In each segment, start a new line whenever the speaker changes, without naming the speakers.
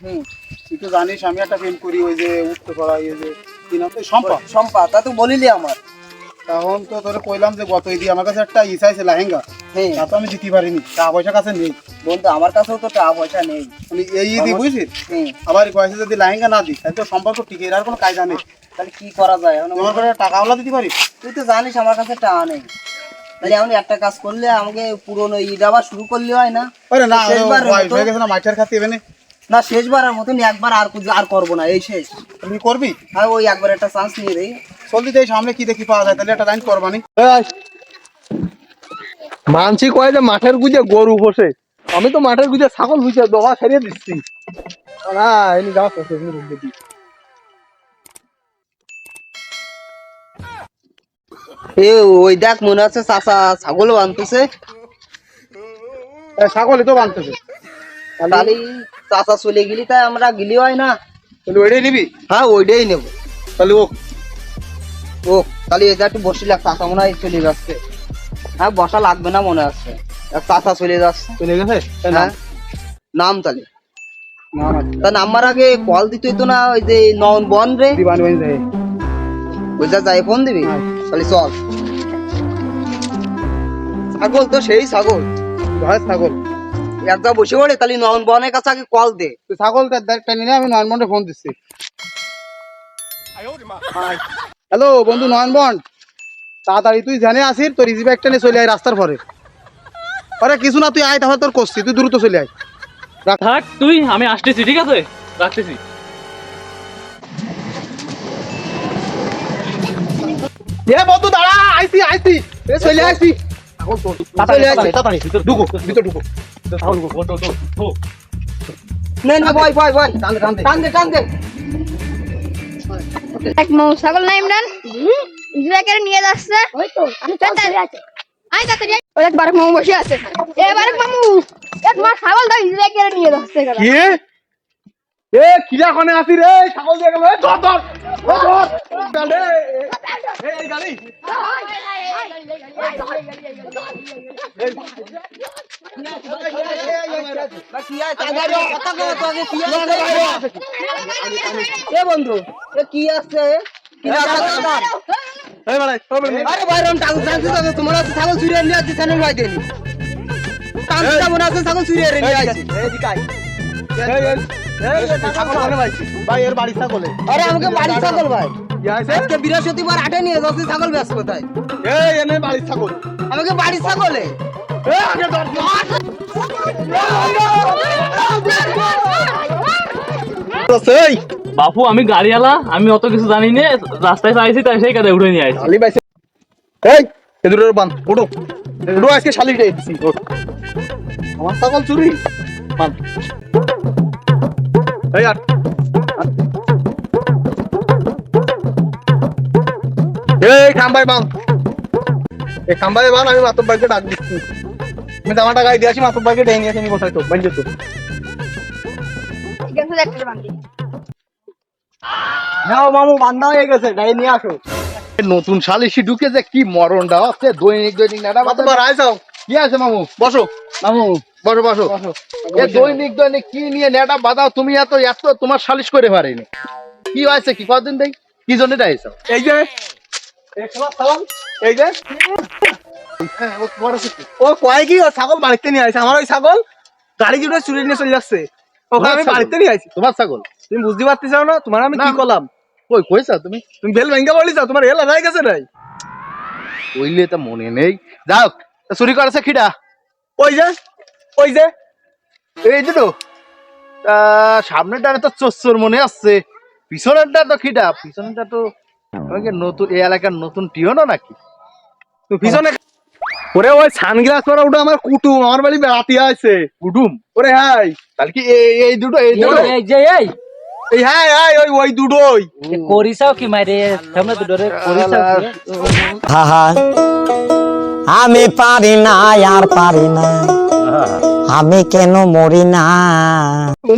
হুম
তুই তো জানিস আমি একটা প্রেম করি ওই যে উঠতে পারা ওই যে কি নাম তো সম্পা
সম্পা তা তো বলিলি আমার।
তখন তো তোরে কইলাম যে গত আমার কাছে একটা ইসা আছে লেহেঙ্গা।
হ্যাঁ।
তা তো আমি দিতে পারিনি টাকা পয়সা কাছে নেই।
বন্ধু আমার কাছেও তো টাকা পয়সা নেই।
মানে এই বুঝছিস আবার কয়েছে যদি লেহেঙ্গা না দিই তাহলে তো সম্পর্ক টিকে আর কোনো কায়দা নেই।
তাহলে কি করা যায়? এখন
তোমার কাছে টাকাওয়ালা দিতে পারিস?
তুই তো জানিস আমার কাছে টাকা নেই। তাহলে এখন একটা কাজ করলে আমাকে পুরোনো ঈদ আবার শুরু করলে হয় না?
আরে না হয়ে গেছে না মাঠের খাতে
না শেষবারের মতন একবার আর কিছু- আর করব না এই শেষ।
তুমি করবি?
আর ওই একবার একটা চান্স নিয়ে দেই।
চলতি এই সামনে কি দেখি পাওয়া যায় তাহলে একটা লাইন করবানি।
মানছি কয় যে মাঠের গুজে গরু বসে। আমি তো মাঠের গুজে ছাগল বুঝে দোয়া সেরিয়ে দিচ্ছি। না এনি যাওয়া তো দেখি।
এ ওই দেখ মনে আছে চাচা ছাগলও আনতেছে
ছাগলই তো বানতেছে।
তাহলে চাচা চলে গেলি তাই আমরা গেলি হয় না।
তাহলে ওইটাই নিবি?
হ্যাঁ ওইটাই নেব।
তাহলে ও
ও তাহলে এটা একটু বসিলে চাচা মনে হয় চলে যাচ্ছে। হ্যাঁ বসা লাগবে না মনে আছে। এক চাচা চলে যাচ্ছে।
চলে গেছে?
হ্যাঁ নাম তাহলে। তা নাম্বার আগে কল দিতে হইতো না ওই যে নন বন রে। ওইটা যাই ফোন দিবি?
হ্যাঁ।
তাহলে চল। ছাগল তো সেই ছাগল।
হয় ছাগল।
একদম বসে পড়ে তাহলে নন বনের কাছে আগে কল দে।
তুই ছাগলটা দেখটা নিলে আমি নয়নবন্ডে ফোন দিচ্ছি। হ্যালো বন্ধু নয়নবন্ড তাড়াতাড়ি তুই জানে আসির তোর ইজি ব্যাগটা নিয়ে চলে আয় রাস্তার পরে। আরে কিছু না তুই আয় তাহলে তোর করছি তুই দ্রুত চলে আয়।
থাক তুই আমি আসতেছি ঠিক আছে? রাখতেছি।
এ বন্ধু দাঁড়া আইছি আইছি। এ চলে আইছি। তাড়াতাড়ি
এক ছাগল না ইমরান? ইসরাকের নিয়ে যাচ্ছে। ওই তো আমি তাড়াতাড়ি আই তাড়াতাড়ি আয়। ওই দেখ বারক মামু বসে আছে। এ বারক মামু এ তোমার ছাগল ইসরাকের নিয়ে যাচ্ছে
কি? এ রে ছাগল দিয়ে গেল। ধর ধর ধর এই
বন্ধু এ কি
বাড়াই
আরে টাঙ্গু তোমার আছে ছাগল চুরি নিয়ে আসছে কেন ভাই দেনি টাঙ্গু টাঙ্গু আছে ছাগল চুরি নিয়ে আসছে
এই দিকাই এই এই এই ছাগল কোনে পাইছি
ভাই এর বাড়ি ছাগলে।
আরে আমাকে বাড়ি ছাগল ভাই। আজকে বৃহস্পতিবার হাটে নিয়ে যাচ্ছে ছাগল ব্যাস কোথায়?
এই এনে বাড়ি ছাগল।
আমাকে বাড়ি ছাগলে?
আগে ধর।
বাপু আমি গাড়িওয়ালা আমি অত কিছু জানি না রাস্তায় চাইছি তাই সেই কাজে উঠে নিয়ে আসি
এই বান আজকে শালি আমার ছাগল চুরি। বান এই আর এই খাম্বাই এই খাম্বাই আমি মাতব ভাইকে ডাক দিচ্ছি। আমি জামাটা গায়ে দিয়ে আসি মাতব ভাইকে ডেকে নিয়ে বসাই তো
আছে
নাও মামু বান্ধা হয়ে গেছে গায়ে নিয়ে আসো। নতুন শালিশি ঢুকে যে কি মরণটা হচ্ছে দৈনিক দৈনিক নাটা তোমার আয় যাও। কি আছে মামু? বসো। মামু বসো বসো। এ দৈনিক দৈনিক কি নিয়ে নেটা বাঁধাও? তুমি এত এত তোমার সালিশ করে পারিনি। কি হয়েছে কি? কদিন দেই? কি জন্য এটা এই যে। এই যে। ও কয় কি? ও ছাগল বাড়িতে নিয়ে আসছে আমার ওই ছাগল গাড়ি জুড়ে চুরি নিয়ে চলে যাচ্ছে। ওকে আমি বাড়িতে নিয়ে আসছি তোমার ছাগল? তুমি বুঝতে পারতেছ না? তোমার আমি কি করলাম কই কইছা তুমি? তুমি বেল ভেঙ্গা তোমার হয়ে গেছে নাই? কইলে তো মনে নেই। যাও চুরি করেছে খিডা ওই যে। ওই যে এই দুটো তা সামনেটা তো চোর মনে আসছে পিছনেরটা তো খিডা পিছনেরটা তো আমাকে নতুন এই এলাকার নতুন টিও নাকি? তো পিছনে ওরে ওই সানগ্লাস পরা ওটা আমার কুটুম আমার বাড়ি বেড়াতে আছে কুটুম ওরে হাই তাহলে কি এই দুটো এই দুটো?
এই যে এই
এই। হাই হাই ওই ওই দুটোই
করিসাও কি মারে সামনে তো ডরে করিসাও কি?
হাহা আমি পারি না আর পারি না। আমি কেন মরি না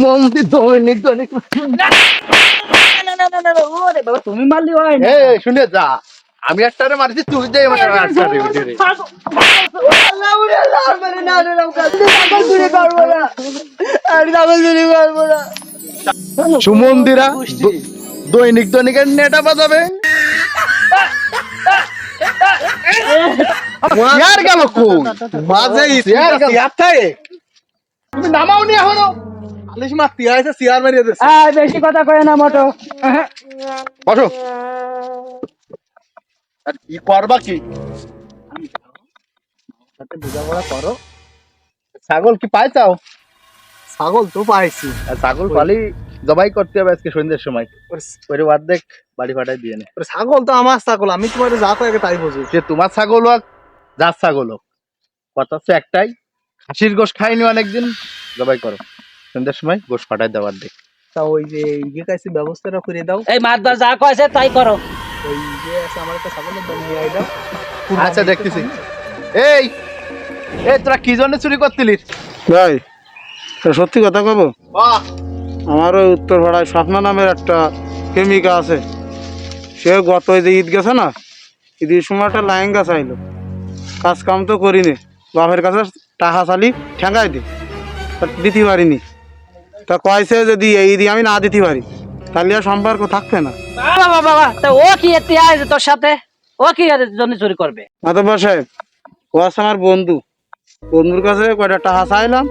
মন্দি দৈনিক দৈনিক
না না না না না ওরে বাবা তুমি মারলি হয় না
শুনে যা আমি একটারে মারছি তুই সুমন্দিরা দৈনিক দৈনিকের নেটা বাজাবে ইয়ার গেল মাঝে ইয়ার থাকে তুমি নামাও নি এখনও আলিশ মা তিয়া আছে দিছে
বেশি কথা কয় না মোটো
বসো আর কি করবা কি সাথে বোঝাপড়া করো ছাগল কি পাইছাও
ছাগল তো পাইছি
আর ছাগল পালি জবাই করতে হবে আজকে সন্ধ্যের সময় ওরে অর্ধেক বাড়ি ফাটাই দিয়ে নে
ছাগল তো আমার ছাগল আমি তোমার যা কয়ে তাই বুঝি
যে তোমার ছাগল হোক যার ছাগল হোক কথা হচ্ছে একটাই খাসির গোশ খাইনি অনেকদিন জবাই করো। সন্ধ্যের সময় গোশ ফাটাই দেওয়ার দিক
তা ওই যে ইয়ে কাছে ব্যবস্থাটা করে দাও।
এই মাতবার যা কয়েছে তাই করো।
ওই যে আছে আমার একটা ছাগলের দাম নিয়ে আই দাও।
আচ্ছা দেখতেছি। এই এই তোরা কি জন্য চুরি করতিলিস
ভাই সত্যি কথা কব আমার ওই উত্তর পাড়ায় স্বপ্না নামের একটা প্রেমিকা আছে। সে গত ওই যে ঈদ গেছে না? ঈদের সময় একটা লাইঙ্গা চাইলো কাজ কাম তো করিনি। বাপের কাছে টাকা চালি ঠেঙ্গাই দি। তা দিতে পারিনি। তা কয়েছে যদি এই ঈদে আমি না দিতে পারি তাহলে আর সম্পর্ক থাকবে না।
বাবা বাবা তা ও কি আছে তোর সাথে? ও কি এর জন্য চুরি করবে?
মাতব্বর সাহেব ও আছে আমার বন্ধু। বন্ধুর কাছে কয়টা টাকা চাইলাম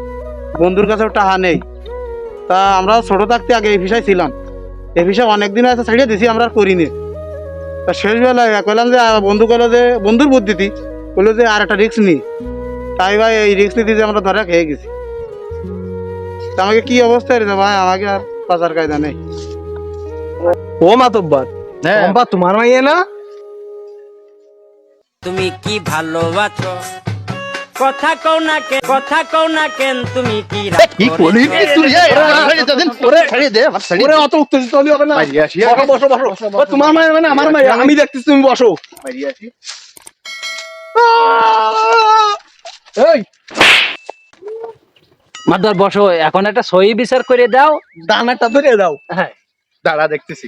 বন্ধুর কাছেও টাকা নেই। তা আমরা ছোট থাকতে আগে এই ভিসায় ছিলাম। এই ভিসা অনেকদিন আছে ছাড়িয়ে দিছি আমরা করিনি। তা শেষ বেলায় কইলাম যে বন্ধু কইলো যে বন্ধুর বুদ্ধিতি বলল যে আর একটা রিস্ক নি। তাই ভাই এই রিস্ক নিতে যে আমরা ধরা খেয়ে গেছি। আমাকে কি অবস্থা রে ভাই? আমাকে আর পাচার কায়দা নেই।
ও মাতব্বর।
হ্যাঁ।
তোমার মাইয়ে না?
তুমি কি ভালোবাসো? কথা কও না কেন কথা কও না কেন তুমি কি
কি? করি তুই? ছাড়িয়ে দে
ওরে অত উত্তেজিত হলে হবে না। বসো বসো বসো। তোমার মায়ের মানে আমার মায়ের। আমি দেখতেছি তুমি বসো।
মারিয়ে আসি
এই!
মাতবার বসো এখন একটা সই বিচার করে দাও।
দানাটা ধরে দাও।
হ্যাঁ।
দাঁড়া দেখতেছি।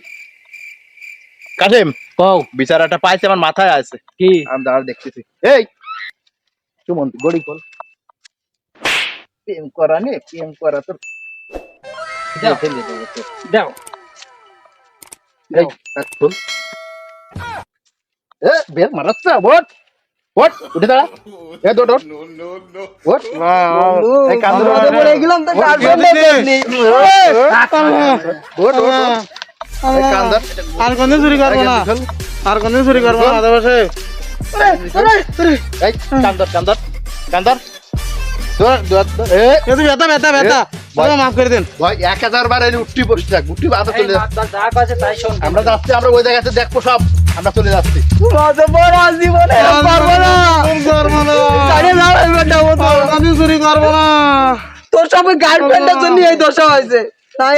কাসেম
কও।
বিচারাটা পাইছে আমার মাথায় আছে।
কি?
আমি দাঁড়া দেখতেছি। এই! সুমন গড়ি কল প্রেম করা নে প্রেম করা তোর
দাও। দাও।
বের মারাচ্ছে, ওঠ। ওঠ, উঠে দাঁড়া। এ, দৌড়। এই কান্দুর মধ্যে পড়ে গেলাম তো, দেখলি। এই কান্দার।
আর চুরি করব না। আর চুরি করব না
এই, কান্দর, কান্দর, কান্দর। এনে উঠতি বসে আমরা যাচ্ছি আমরা ওই জায়গাতে দেখব সব। আমরা চলে যাচ্ছি।
পারব না। করব না। আমি চুরি করব না।
তোর সব গার্লফ্রেন্ডের জন্য এই দশা হয়েছে। তাই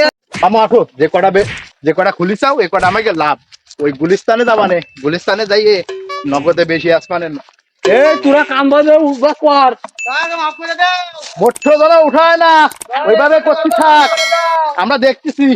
আসো যে কটা যে কটা খুলি চাও এই কটা আমাকে লাভ। ওই গুলিস্তানে যাবানে গুলিস্তানে যাইয়ে নগদে বেশি আসমানে
তোরা কাম বাজে উঠবা কর।
মাফ করে
মোট্ট ধরা উঠায় না। ওইভাবে করতে থাক। আমরা দেখতেছি।